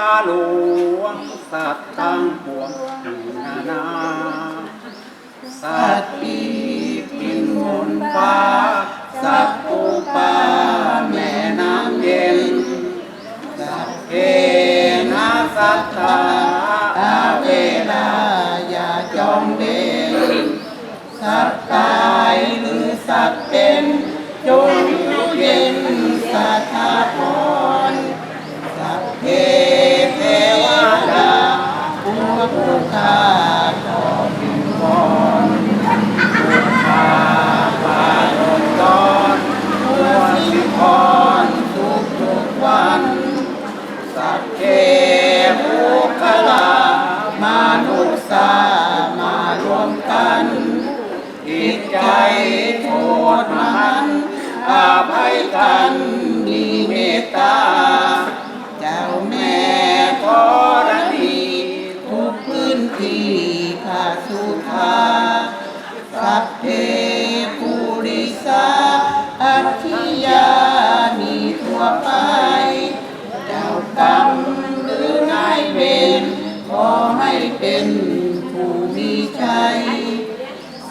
าหลวง สัตว์ตั้งปวงนานาสัตว์ปีกบินบนฟ้า สัตว์ปูปลาแม่น้ำเย็น สัตว์เกนาสัตตาอาเวลาอย่าจอมเบนสัตว์ตายหรือสัตว์เป็น กันจิตใจโทษมันอาภัยกันมีเมตตา เจ้าแม่ธรณีทุกพื้นที่ข้าสุธาสัพเพภูริสาอัตถิยามีทั่วไป เจ้ากรรมหรือนายเวรขอให้เป็นผู้มีชัย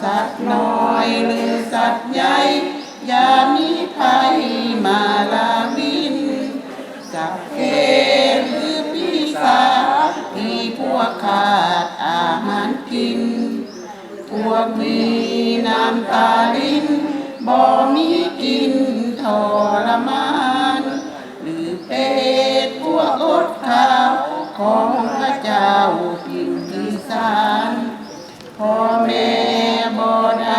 สัตว์น้อยหรือสัตว์ใหญ่อย่ามีภัยมาลาวิน สัพเพหรือปีศาจที่พวกขาดอาหารกิน พวกมีน้ำตาลิ้นบ่มีกินทรมาน หรือเป็ดพวกอดข้าวของพระเจ้าพิมพิสารพ่อแม่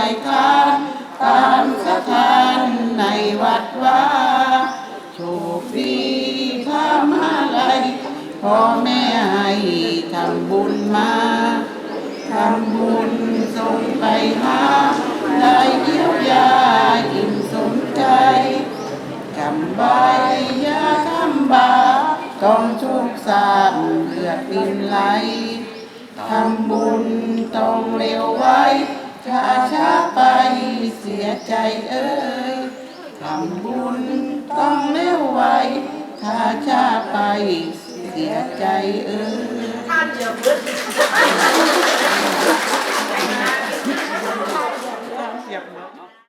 ได้านตามสถานในวัดว่าโชคดีพามาลัยพ่อแม่ให้ทำบุญมาทำบุญส่งไปหาได้เยียวยาอิ่มสมใจจำใบยาทำบาต้องทุกสามเลือดดินไหลทำบุญต้องเร็วไว้ ช้าช้าไปเสียใจเอ้ยทำบุญต้องเร็วไว้ช้าช้าไปเสียใจเอ้ยเสียบเนาะ